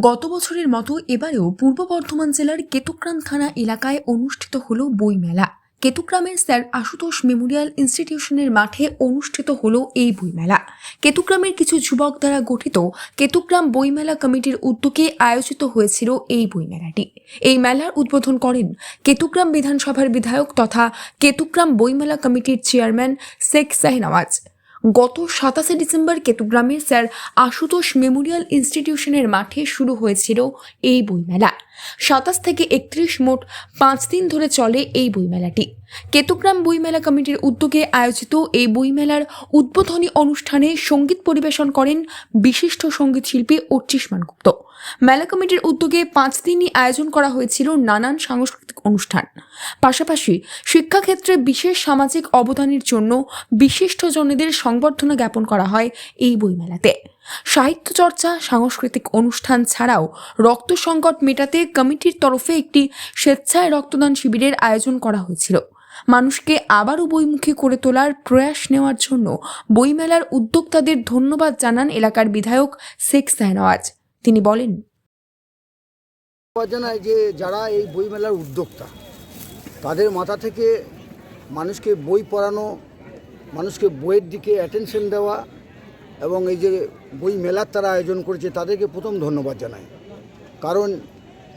গত বছরের মতো এবারেও পূর্ব বর্ধমান জেলার কেতুক্রাম থানা এলাকায় অনুষ্ঠিত হলো বইমেলা। কেতুগ্রামের স্যার আশুতোষ মেমোরিয়াল ইনস্টিটিউশনের মাঠে অনুষ্ঠিত হলো এই বইমেলা। কেতুগ্রামের কিছু যুবক দ্বারা গঠিত কেতুগ্রাম বইমেলা কমিটির উদ্যোগে আয়োজিত হয়েছিল এই বইমেলাটি। এই মেলার উদ্বোধন করেন কেতুগ্রাম বিধানসভার বিধায়ক তথা কেতুগ্রাম বইমেলা কমিটির চেয়ারম্যান শেখ শাহনওয়াজ। গত সাতাশে ডিসেম্বর কেতুগ্রামে স্যার আশুতোষ মেমোরিয়াল ইনস্টিটিউশনের মাঠে শুরু হয়েছিল এই বইমেলা। সাতাশ থেকে একত্রিশ মোট পাঁচ দিন ধরে চলে এই বইমেলাটি। কেতুগ্রাম বইমেলা কমিটির উদ্যোগে আয়োজিত এই বইমেলার উদ্বোধনী অনুষ্ঠানে সংগীত পরিবেশন করেন বিশিষ্ট সংগীত শিল্পী অর্চিষ্মান গুপ্ত মেলা কমিটির উদ্যোগে পাঁচ দিনই আয়োজন করা হয়েছিল নানান সাংস্কৃতিক অনুষ্ঠান। পাশাপাশি শিক্ষাক্ষেত্রে বিশেষ সামাজিক অবদানের জন্য বিশিষ্ট বিশিষ্টজনেদের সংবর্ধনা জ্ঞাপন করা হয় এই বইমেলাতে। সাহিত্য চর্চা, সাংস্কৃতিক অনুষ্ঠান ছাড়াও রক্ত সংকট মেটাতে কমিটির তরফে একটি স্বেচ্ছায় রক্তদান শিবিরের আয়োজন করা হয়েছিল। মানুষকে আবারও বইমুখী করে তোলার প্রয়াস নেওয়ার জন্য বইমেলার উদ্যোক্তাদের ধন্যবাদ জানান এলাকার বিধায়ক শেখ সাহনওয়াজ তিনি বলেন জানাই যে যারা এই বইমেলার উদ্যোক্তা, তাদের মাথা থেকে মানুষকে বই পড়ানো, মানুষকে বইয়ের দিকে অ্যাটেনশন দেওয়া এবং এই যে বই মেলার তারা আয়োজন করেছে, তাদেরকে প্রথম ধন্যবাদ জানাই। কারণ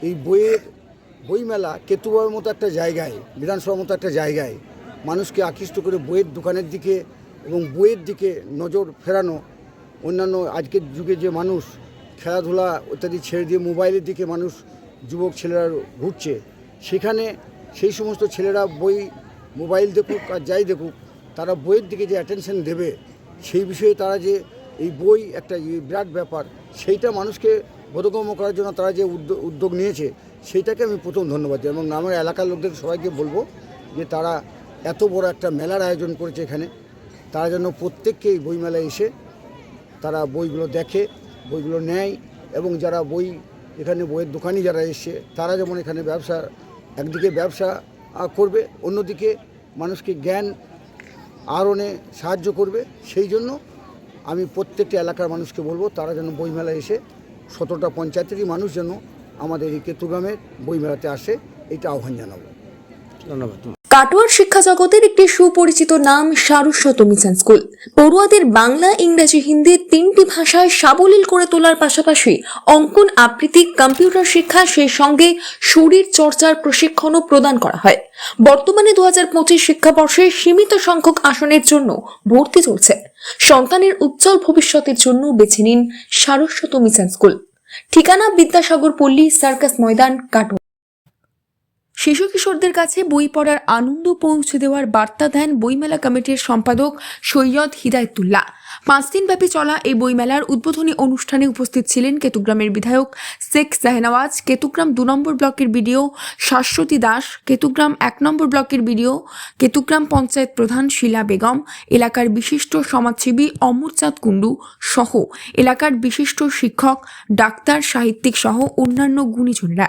এই বইয়ের বইমেলা কেতুবাবের মতো একটা জায়গায়, বিধানসভার মতো একটা জায়গায় মানুষকে আকৃষ্ট করে বইয়ের দোকানের দিকে এবং বইয়ের দিকে নজর ফেরানো, অন্যান্য আজকের যুগে যে মানুষ খেলাধুলা ইত্যাদি ছেড়ে দিয়ে মোবাইলের দিকে মানুষ, যুবক ছেলেরা ঘুরছে, সেখানে সেই সমস্ত ছেলেরা বই, মোবাইল দেখুক আর যাই দেখুক, তারা বইয়ের দিকে যে অ্যাটেনশন দেবে, সেই বিষয়ে তারা যে এই বই একটা বিরাট ব্যাপার, সেইটা মানুষকে বোধগম্য করার জন্য তারা যে উদ্যোগ নিয়েছে সেইটাকে আমি প্রথম ধন্যবাদ দিই এবং আমার এলাকার লোকদের সবাইকে বলব যে তারা এত বড় একটা মেলার আয়োজন করেছে এখানে। তারা যেন প্রত্যেককে এই বইমেলায় এসে তারা বইগুলো দেখে, বইগুলো নেয় এবং যারা বই এখানে বইয়ের দোকানি যারা এসছে, তারা যেমন এখানে ব্যবসা, একদিকে ব্যবসা করবে, অন্যদিকে মানুষকে জ্ঞান আরণে সাহায্য করবে। সেই জন্য আমি প্রত্যেকটা এলাকার মানুষকে বলব, তারা যেন বইমেলায় এসে সতেরোটা পঞ্চায়েতেরই মানুষ যেন আমাদের এই কেতুগ্রামের বইমেলাতে আসে এটা আহ্বান জানাব। ধন্যবাদ। কাটোয়ার শিক্ষা জগতের একটি সুপরিচিত নাম সারস্বত মিশন স্কুল পড়ুয়াদের বাংলা ইংরেজি হিন্দি তিনটি ভাষায় সাবলীল করে তোলার পাশাপাশি অঙ্কন আবৃত্তি কম্পিউটার শিক্ষা সেই সঙ্গে শরীর চর্চার প্রশিক্ষণও প্রদান করা হয়। বর্তমানে দু হাজার পঁচিশ শিক্ষাবর্ষে সীমিত সংখ্যক আসনের জন্য ভর্তি চলছে। সন্তানের উজ্জ্বল ভবিষ্যতের জন্য বেছে নিন সারস্বত মিশন স্কুল ঠিকানা বিদ্যাসাগর পল্লী সার্কাস ময়দান কাটোয়া। শিশু কিশোরদের কাছে বই পড়ার আনন্দ পৌঁছে দেওয়ার বার্তা দেন বইমেলা কমিটির সম্পাদক সৈয়দ হিদায়তুল্লাহ। পাঁচ দিনব্যাপী চলা এই বইমেলার উদ্বোধনী অনুষ্ঠানে উপস্থিত ছিলেন কেতুগ্রামের বিধায়ক শেখ শাহনওয়াজ কেতুগ্রাম দু নম্বর ব্লকের বিডিও শাশ্বতী দাস, কেতুগ্রাম এক নম্বর ব্লকের বিডিও কেতুগ্রাম পঞ্চায়েত প্রধান শিলা বেগম, এলাকার বিশিষ্ট সমাজসেবী অমরচাঁদ কুণ্ডু সহ এলাকার বিশিষ্ট শিক্ষক, ডাক্তার, সাহিত্যিক সহ অন্যান্য গুণীজনেরা।